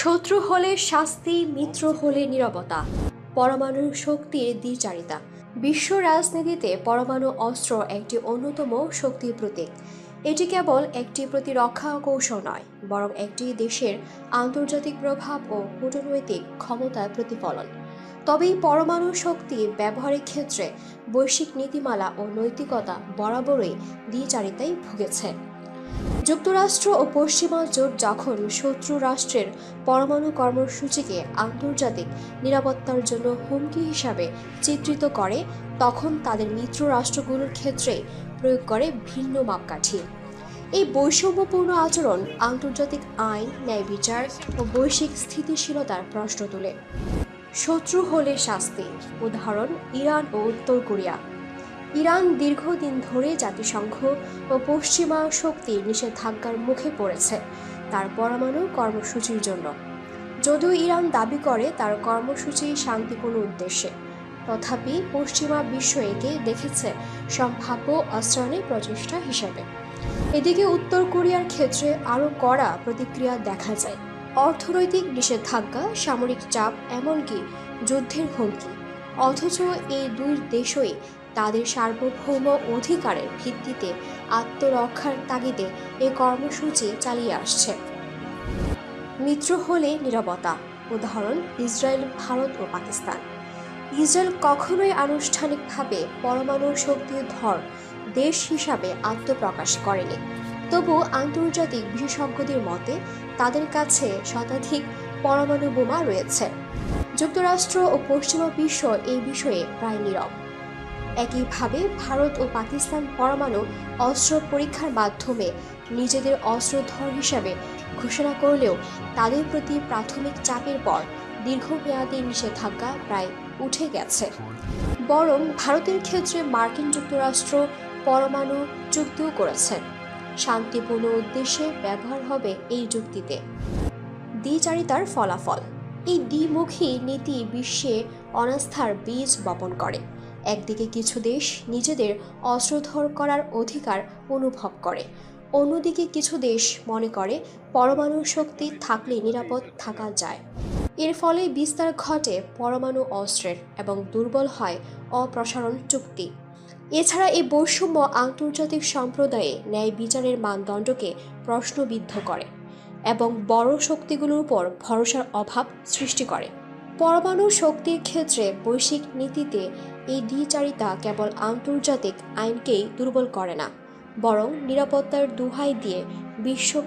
শত্রু হলে শাস্তি, মিত্র হলে নিরবতা, পরমাণু শক্তির দ্বিচারিতা। বিশ্ব রাজনীতিতে পরমাণু অস্ত্র একটি অন্যতম শক্তির প্রতীক। এটি কেবল একটি প্রতিরক্ষা কৌশল নয়, বরং একটি দেশের আন্তর্জাতিক প্রভাব ও কূটনৈতিক ক্ষমতার প্রতিফলন। তবে পরমাণু শক্তি ব্যবহারের ক্ষেত্রে বৈশ্বিক নীতিমালা ও নৈতিকতা বরাবরই দ্বিচারিতায় ভুগেছে। যুক্তরাষ্ট্র ও পশ্চিমা জোট যখন শত্রু রাষ্ট্রের পরমাণু কর্মসূচিকে আন্তর্জাতিক নিরাপত্তার জন্য হুমকি হিসাবে চিত্রিত করে, তখন তাদের মিত্র রাষ্ট্রগুলোর ক্ষেত্রে প্রয়োগ করে ভিন্ন মাপকাঠি। এই বৈষম্যপূর্ণ আচরণ আন্তর্জাতিক আইন, ন্যায় বিচার ও বৈশ্বিক স্থিতিশীলতার প্রশ্ন তোলে। শত্রু হলে শাস্তি, উদাহরণ, ইরান ও উত্তর কোরিয়া। ইরান দীর্ঘদিন ধরে জাতিসংঘ ও পশ্চিমা শক্তির নিষেধাজ্ঞার মুখে পড়েছে। তার পরমাণু কর্মসূচির জন্য। যদিও ইরান দাবি করে তার কর্মসূচি শান্তিপূর্ণ উদ্দেশ্যে। তথাপি পশ্চিমা বিশ্ব একে দেখেছে সম্ভাব্য অস্ত্রায়নের প্রচেষ্টা হিসেবে। এদিকে উত্তর কোরিয়ার ক্ষেত্রে আরও কড়া প্রতিক্রিয়া দেখা যায়। অর্থনৈতিক নিষেধাজ্ঞা, সামরিক চাপ, এমনকি যুদ্ধের হুমকি। অথচ এই দুই দেশই তাদের সার্বভৌম অধিকারের ভিত্তিতে আত্মরক্ষার তাগিদে এ কর্মসূচি চালিয়ে আসছে। মিত্র হলে নিরবতা। উদাহরণ, ইসরায়েল, ভারত ও পাকিস্তান। ইসরায়েল কখনোই আনুষ্ঠানিকভাবে পরমাণু শক্তির ধর দেশ হিসাবে আত্মপ্রকাশ করেনি। তবু আন্তর্জাতিক বিশেষজ্ঞদের মতে, তাদের কাছে শতাধিক পরমাণু বোমা রয়েছে। যুক্তরাষ্ট্র ও পশ্চিমা বিশ্ব এই বিষয়ে প্রায় নীরব। একইভাবে ভারত ও পাকিস্তান পরমাণু অস্ত্র পরীক্ষার মাধ্যমে নিজেদের অস্ত্রধর হিসাবে ঘোষণা করলেও তাদের প্রতি প্রাথমিক চাপের পর দীর্ঘমেয়াদী নিষেধাজ্ঞা প্রায় উঠে গেছে। বরং ভারতের ক্ষেত্রে মার্কিন যুক্তরাষ্ট্র পরমাণু চুক্তিও করেছে। শান্তিপূর্ণ উদ্দেশ্যে ব্যবহার হবে এই যুক্তিতে। দ্বিচারিতার ফলাফল। এই দ্বিমুখী নীতি বিশ্বে অনাস্থার বীজ বপন করে। একদিকে কিছু দেশ নিজেদের অস্ত্রধর করার অধিকার অনুভব করে, অন্যদিকে কিছু দেশ মনে করে পরমাণু শক্তি থাকলে নিরাপদ থাকা যায়। এর ফলে বিস্তার ঘটে পরমাণু অস্ত্রের এবং দুর্বল হয় অপ্রসারণ চুক্তি। এছাড়া এই বৈষম্য আন্তর্জাতিক সম্প্রদায়ে ন্যায় বিচারের মানদণ্ডকে প্রশ্নবিদ্ধ করে এবং বড় শক্তিগুলোর উপর ভরসার অভাব সৃষ্টি করে। পরমাণু শক্তির ক্ষেত্রে বৈশ্বিক নীতিতে এই দ্বিচারিতা কেবল আন্তর্জাতিক আইনকেই দুর্বল করে না, বরং নিরাপত্তার দুহাই দিয়ে বিশ্ব